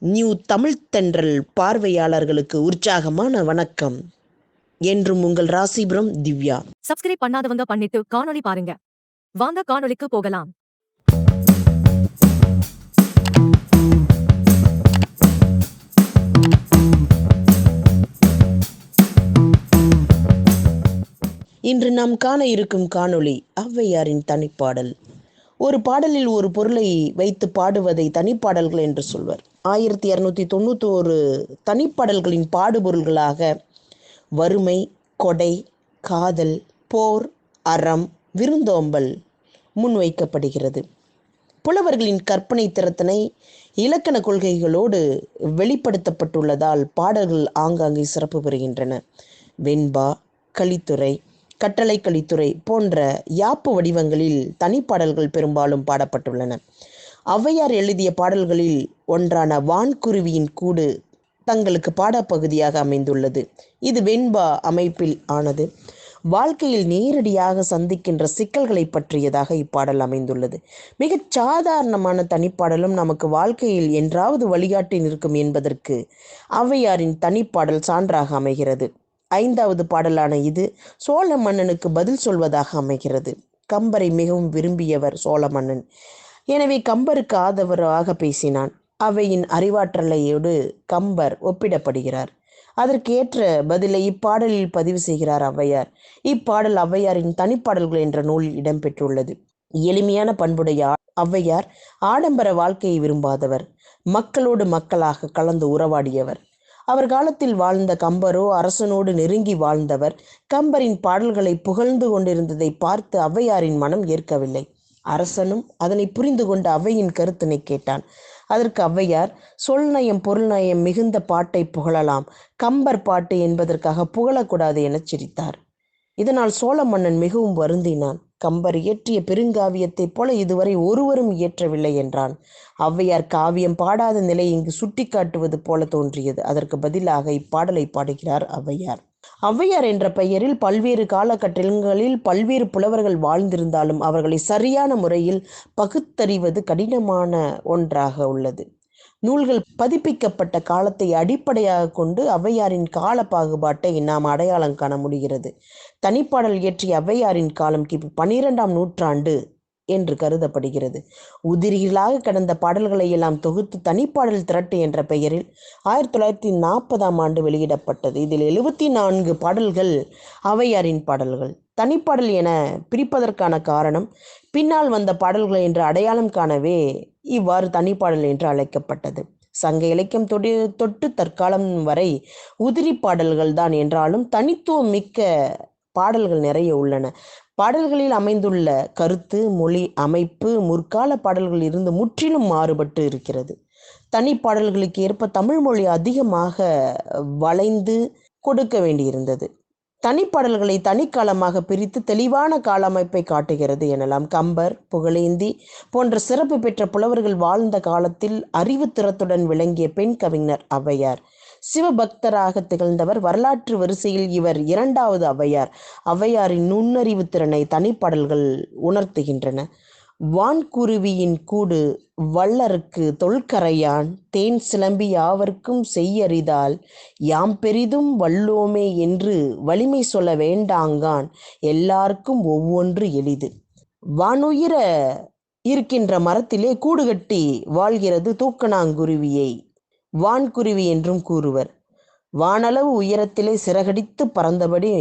New தமிழ்த் தென்றல் பார்வையாளர்களுக்கு உற்சாகமான வணக்கம். என்றும் உங்கள் ராசிபுரம் திவ்யா. சப்ஸ்கிரைப் பண்ணாதவங்க பண்ணிட்டு காணொளி பாருங்க. வாங்க காணொளிக்கு போகலாம். இன்று நாம் காண இருக்கும் காணொளி ஔவையாரின் தனிப்பாடல். ஒரு பாடலில் ஒரு பொருளை வைத்து பாடுவதை தனிப்பாடல்கள் என்று சொல்வர். ஆயிரத்தி இரநூத்தி தொண்ணூற்றி ஒரு தனிப்பாடல்களின் பாடுபொருள்களாக வறுமை கொடை காதல் போர் அறம் விருந்தோம்பல் முன்வைக்கப்படுகிறது. புலவர்களின் கற்பனை திறத்தினை இலக்கண கொள்கைகளோடு வெளிப்படுத்தப்பட்டுள்ளதால் பாடல்கள் ஆங்காங்கே சிறப்பு பெறுகின்றன. வெண்பா கலித்துறை கட்டளை கலித்துறை போன்ற யாப்பு வடிவங்களில் தனிப்பாடல்கள் பெரும்பாலும் பாடப்பட்டுள்ளன. ஔவையார் எழுதிய பாடல்களில் ஒன்றான வான்குருவியின் கூடு தங்களுக்கு பாடப்பகுதியாக அமைந்துள்ளது. இது வெண்பா அமைப்பில் ஆனது. வாழ்க்கையில் நேரடியாக சந்திக்கின்ற சிக்கல்களை பற்றியதாக இப்பாடல் அமைந்துள்ளது. மிகச் சாதாரணமான தனிப்பாடலும் நமக்கு வாழ்க்கையில் என்றாவது வழிகாட்டி நிற்கும் என்பதற்கு ஔவையாரின் தனிப்பாடல் சான்றாக அமைகிறது. ஐந்தாவது பாடலான இது சோழ மன்னனுக்கு பதில் சொல்வதாக அமைகிறது. கம்பரை மிகவும் விரும்பியவர் சோழ மன்னன். எனவே கம்பருக்கு ஆதரவாக பேசினான். அவையின் அறிவாற்றலையோடு கம்பர் ஒப்பிடப்படுகிறார். அதற்கேற்ற பதிலை இப்பாடலில் பதிவு செய்கிறார் ஔவையார். இப்பாடல் ஔவையாரின் தனிப்பாடல்கள் என்ற நூலில் இடம்பெற்றுள்ளது. எளிமையான பண்புடைய ஔவையார் ஆடம்பர வாழ்க்கையை விரும்பாதவர். மக்களோடு மக்களாக கலந்து உறவாடியவர். அவர் காலத்தில் வாழ்ந்த கம்பரோ அரசனோடு நெருங்கி வாழ்ந்தவர். கம்பரின் பாடல்களை புகழ்ந்து கொண்டிருந்ததை பார்த்து ஔவையாரின் மனம் ஏற்கவில்லை. அரசனும் அதனை புரிந்து கொண்ட அவையின் கருத்தினை கேட்டான். அதற்கு ஔவையார் சொல் நயம் பொருள் நயம் மிகுந்த பாட்டை புகழலாம். கம்பர் பாட்டு என்பதற்காக புகழக்கூடாது எனச் சிரித்தார். இதனால் சோழ மன்னன் மிகவும் வருந்தினான். கம்பர் இயற்றிய பெருங்காவியத்தைப் போல இதுவரை ஒருவரும் இயற்றவில்லை என்றான். ஔவையார் காவியம் பாடாத நிலை இங்கு சுட்டிக்காட்டுவது போல தோன்றியது. அதற்கு பதிலாக இப்பாடலை பாடுகிறார் ஔவையார். ஔவையார் என்ற பெயரில் பல்வேறு காலகட்டங்களில் பல்வேறு புலவர்கள் வாழ்ந்திருந்தாலும் அவர்களை சரியான முறையில் பகுத்தறிவது கடினமான ஒன்றாக உள்ளது. நூல்கள் பதிப்பிக்கப்பட்ட காலத்தை அடிப்படையாக கொண்டு ஔவையாரின் கால பாகுபாட்டை நாம் அடையாளம் காண முடிகிறது. தனிப்பாடல் இயற்றிய ஔவையாரின் காலம் கிபி பன்னிரெண்டாம் நூற்றாண்டு என்று கருதப்படுகிறது. உதிரிகளாக கடந்த பாடல்களை எல்லாம் தொகுத்து தனிப்பாடல் திரட்டு என்ற பெயரில் ஆயிரத்தி தொள்ளாயிரத்தி நாற்பதாம் ஆண்டு வெளியிடப்பட்டது. இதில் எழுபத்தி நான்கு பாடல்கள் அவையாரின் பாடல்கள். தனிப்பாடல் என பிரிப்பதற்கான காரணம் பின்னால் வந்த பாடல்கள் என்று அடையாளம் காணவே இவ்வாறு தனிப்பாடல் என்று அழைக்கப்பட்டது. சங்க இலக்கியம் தொடி தொட்டு தற்காலம் வரை உதிரி பாடல்கள் தான் என்றாலும் தனித்துவம் மிக்க பாடல்கள் நிறைய உள்ளன. பாடல்களில் அமைந்துள்ள கருத்து மொழி அமைப்பு முற்கால பாடல்கள் இருந்து முற்றிலும் மாறுபட்டு இருக்கிறது. தனி பாடல்களுக்கு ஏற்ப தமிழ் மொழி அதிகமாக வளைந்து கொடுக்க வேண்டியிருந்தது. தனிப்பாடல்களை தனிக்காலமாக பிரித்து தெளிவான காலமைப்பை காட்டுகிறது எனலாம். கம்பர் புகழேந்தி போன்ற சிறப்பு பெற்ற புலவர்கள் வாழ்ந்த காலத்தில் அறிவுத்திறத்துடன் விளங்கிய பெண் கவிஞர் ஔவையார். சிவபக்தராக திகழ்ந்தவர் வரலாற்று வரிசையில் இவர் இரண்டாவது ஔவையார். ஔவையாரின் நுண்ணறிவு திறனை தனிப்பாடல்கள் உணர்த்துகின்றன. வான்குருவியின் கூடு வள்ளருக்கு தொல்கரையான் தேன் சிலம்பி யாவர்க்கும் செய்யறிதால் யாம் பெரிதும் வல்லோமே என்று வலிமை சொல்ல வேண்டாங்கான் எல்லாருக்கும் ஒவ்வொன்று எளிது. வானுயிர இருக்கின்ற மரத்திலே கூடு கட்டி வாழ்கிறது தூக்கணாங்குருவியை வான்குருவி என்றும் கூறுவர். வானளவு உயரத்திலே சிறகடித்து பறந்தபடி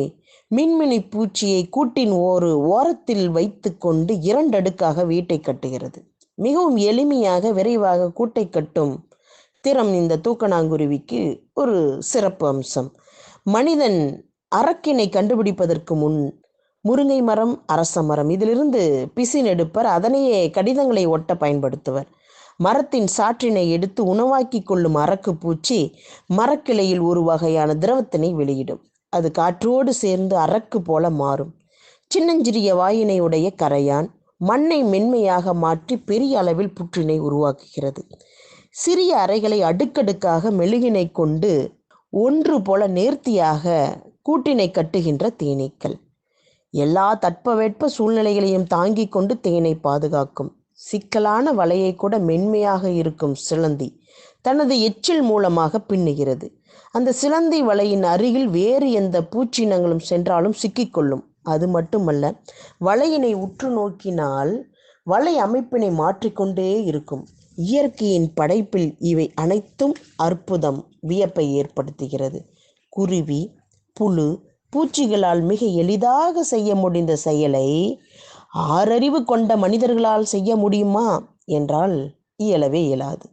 மின்மினி பூச்சியை கூட்டின் ஒரு ஓரத்தில் வைத்து கொண்டு இரண்டடுக்காக வீட்டை கட்டுகிறது. மிகவும் எளிமையாக விரைவாக கூட்டை கட்டும் திறம் இந்த தூக்கணாங்குருவிக்கு ஒரு சிறப்பு அம்சம். மனிதன் அரக்கினை கண்டுபிடிப்பதற்கு முன் முருங்கை மரம் அரச மரம் இதிலிருந்து பிசின் எடுப்பர் அதனையே கடிதங்களை ஒட்ட பயன்படுத்துவர். மரத்தின் சாற்றினை எடுத்து உணவாக்கி கொள்ளும் அரக்கு பூச்சி மரக்கிளையில் ஒரு வகையான திரவத்தினை வெளியிடும். அது காற்றோடு சேர்ந்து அரக்கு போல மாறும். சின்னஞ்சிறிய வாயினை உடைய கரையான் மண்ணை மென்மையாக மாற்றி பெரிய அளவில் புற்றினை உருவாக்குகிறது. சிறிய அறைகளை அடுக்கடுக்காக மெழுகினை கொண்டு ஒன்று போல நேர்த்தியாக கூட்டினை கட்டுகின்ற தேனீக்கள். எல்லா தட்பவெட்ப சூழ்நிலைகளையும் தாங்கிக் கொண்டு தேனை பாதுகாக்கும். சிக்கலான வலையை கூட மென்மையாக இருக்கும் சிலந்தி தனது எச்சில் மூலமாக பின்னுகிறது. அந்த சிலந்தி வலையின் அருகில் வேறு எந்த பூச்சினங்களும் சென்றாலும் சிக்கிக்கொள்ளும். அது மட்டுமல்ல வலையினை உற்று நோக்கினால் வலை அமைப்பினை மாற்றிக்கொண்டே இருக்கும். இயற்கையின் படைப்பில் இவை அனைத்தும் அற்புதம் வியப்பை ஏற்படுத்துகிறது. குருவி புழு பூச்சிகளால் மிக எளிதாக செய்ய முடிந்த செயலை ஆறறிவு கொண்ட மனிதர்களால் செய்ய முடியுமா? என்றால் இயலவே இயலாது.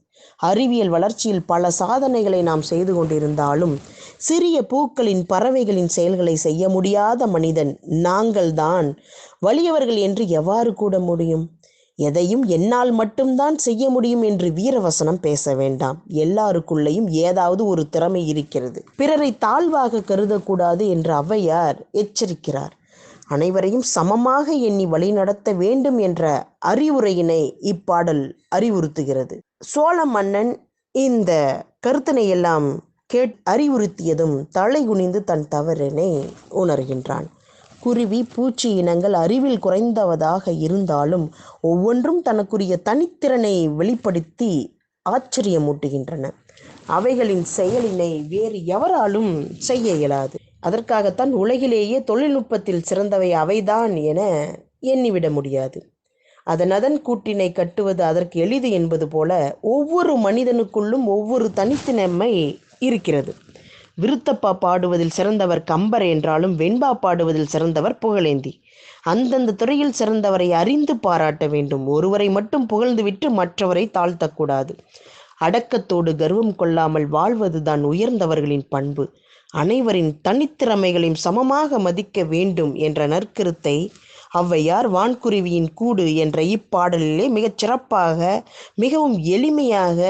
அறிவியல் வளர்ச்சியில் பல சாதனைகளை நாம் செய்து கொண்டிருந்தாலும் சிறிய பூக்களின் பறவைகளின் செயல்களை செய்ய முடியாத மனிதன் நாங்கள்தான். வலியவர்கள் என்று எவ்வாறு கூட முடியும்? எதையும் என்னால் மட்டும்தான் செய்ய முடியும் என்று வீரவசனம் பேச வேண்டாம். எல்லாருக்குள்ளேயும் ஏதாவது ஒரு திறமை இருக்கிறது. பிறரை தாழ்வாக கருதக்கூடாது என்று ஔவையார் எச்சரிக்கிறார். அனைவரையும் சமமாக எண்ணி வழிநடத்த வேண்டும் என்ற அறிவுரையினை இப்பாடல் அறிவுறுத்துகிறது. சோழ மன்னன் இந்த கருத்தினை எல்லாம் கேட் அறிவுறுத்தியதும் தலை குனிந்து தன் தவறினை உணர்கின்றான். குருவி பூச்சி இனங்கள் அறிவில் குறைந்தவதாக இருந்தாலும் ஒவ்வொன்றும் தனக்குரிய தனித்திறனை வெளிப்படுத்தி ஆச்சரியமூட்டுகின்றன. அவைகளின் செயலினை வேறு எவராலும் செய்ய இயலாது. அதற்காகத்தான் உலகிலேயே தொழில்நுட்பத்தில் சிறந்தவை அவைதான் என எண்ணிவிட முடியாது. அதனதன் கூட்டினை கட்டுவது அதற்கு எளிது என்பது போல ஒவ்வொரு மனிதனுக்குள்ளும் ஒவ்வொரு தனித்தன்மை இருக்கிறது. விருத்தப்பா பாடுவதில் சிறந்தவர் கம்பர் என்றாலும் வெண்பா பாடுவதில் சிறந்தவர் புகழேந்தி. அந்தந்த துறையில் சிறந்தவரை அறிந்து பாராட்ட வேண்டும். ஒருவரை மட்டும் புகழ்ந்துவிட்டு மற்றவரை தாழ்த்தக்கூடாது. அடக்கத்தோடு கர்வம் கொள்ளாமல் வாழ்வதுதான் உயர்ந்தவர்களின் பண்பு. அனைவரின் தனித்திறமைகளையும் சமமாக மதிக்க வேண்டும் என்ற நற்கருத்தை ஔவையார் வான்குருவியின் கூடு என்ற இப்பாடலிலே மிகச் சிறப்பாக மிகவும் எளிமையாக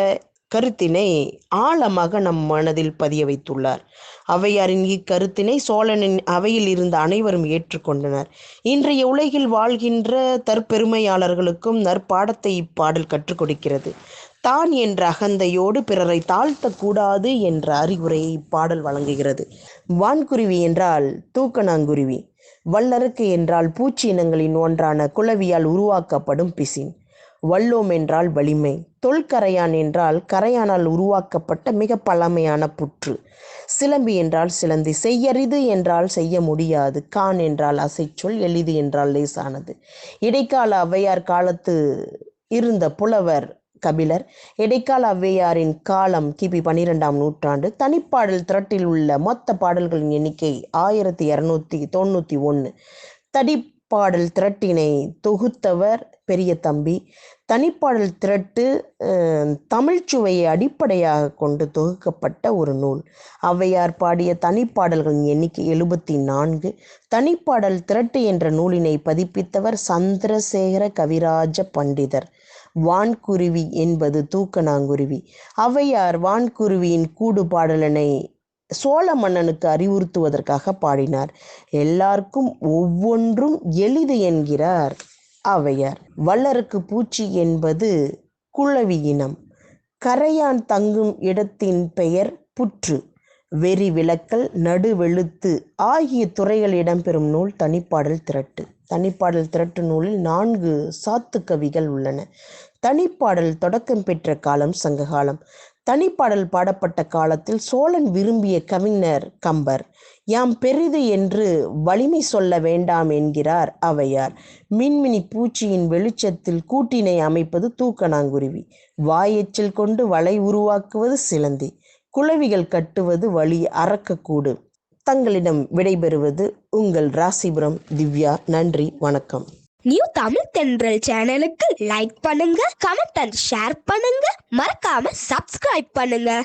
கருத்தினை ஆழமாக நம் மனதில் பதிய வைத்துள்ளார். ஔவையாரின் இக்கருத்தினை சோழனின் அவையில் இருந்த அனைவரும் ஏற்றுக்கொண்டனர். இன்றைய உலகில் வாழ்கின்ற தற்பெருமையாளர்களுக்கும் நற்பாடத்தை இப்பாடல் கற்றுக் கொடுக்கிறது. தான் என்ற அகந்தையோடு பிறரை தாழ்த்தக்கூடாது என்ற அறிவுரையை இப்பாடல் வழங்குகிறது. வான்குருவி என்றால் தூக்கணாங்குருவி வல்லருக்கு என்றால் பூச்சி இனங்களின் ஒன்றான குளவியால் உருவாக்கப்படும் பிசின் வல்லோம் என்றால் வலிமை தொல்கரையான் என்றால் கரையானால் உருவாக்கப்பட்ட மிக பழமையான புற்று சிலம்பி என்றால் சிலந்தி செய்யரிது என்றால் செய்ய முடியாது கான் என்றால் அசைச்சொல் எளிது என்றால் லேசானது. இடைக்கால ஔவையார் காலத்து இருந்த புலவர் கபிலர். இடைக்கால ஔவையாரின் காலம் கிபி பன்னிரெண்டாம் நூற்றாண்டு. தனிப்பாடல் திரட்டில் உள்ள மொத்த பாடல்களின் எண்ணிக்கை ஆயிரத்தி இரநூத்தி தொண்ணூற்றி ஒன்று தனிப்பாடல் திரட்டினை தொகுத்தவர் பெரிய தம்பி. தனிப்பாடல் திரட்டு தமிழ்ச்சுவையை அடிப்படையாக கொண்டு தொகுக்கப்பட்ட ஒரு நூல். ஔவையார் பாடிய தனிப்பாடல்களின் எண்ணிக்கை எழுபத்தி நான்கு. தனிப்பாடல் திரட்டு என்ற நூலினை பதிப்பித்தவர் சந்திரசேகர கவிராஜ பண்டிதர். வான்குருவி என்பது தூக்கணாங்குருவி. ஔவையார் வான்குருவியின் கூடு பாடலனை சோழ மன்னனுக்கு அறிவுறுத்துவதற்காக பாடினார். எல்லாருக்கும் ஒவ்வொன்றும் எளிது என்கிறார் ஔவையார் வல்லருக்கு பூச்சி என்பது குளவி இனம். கரையான் தங்கும் இடத்தின் பெயர் புற்று. வெறி விளக்கல் நடுவெழுத்து ஆகிய துறைகள் இடம்பெறும் நூல் தனிப்பாடல் திரட்டு. தனிப்பாடல் திரட்டு நூலில் நான்கு சாத்து கவிகள் உள்ளன. தனிப்பாடல் தொடக்கம் பெற்ற காலம் சங்ககாலம். தனிப்பாடல் பாடப்பட்ட காலத்தில் சோழன் விரும்பிய கவிஞர் கம்பர். யாம் பெரிது என்று வலிமை சொல்ல வேண்டாம் என்கிறார் அவையார். மின்மினி பூச்சியின் வெளிச்சத்தில் கூட்டினை அமைப்பது தூக்கணாங்குருவி. வாயெச்சில் கொண்டு வலை உருவாக்குவது சிலந்தி. குளவிகள் கட்டுவது வழி அறக்கக்கூடு. தங்களிடம் விடைபெறுவது உங்கள் ராசிபுரம் திவ்யா. நன்றி வணக்கம். நியூ தமிழ் தென்றல் சேனலுக்கு லைக் பண்ணுங்க கமெண்ட் அண்ட் ஷேர் பண்ணுங்க. மறக்காம சப்ஸ்கிரைப் பண்ணுங்க.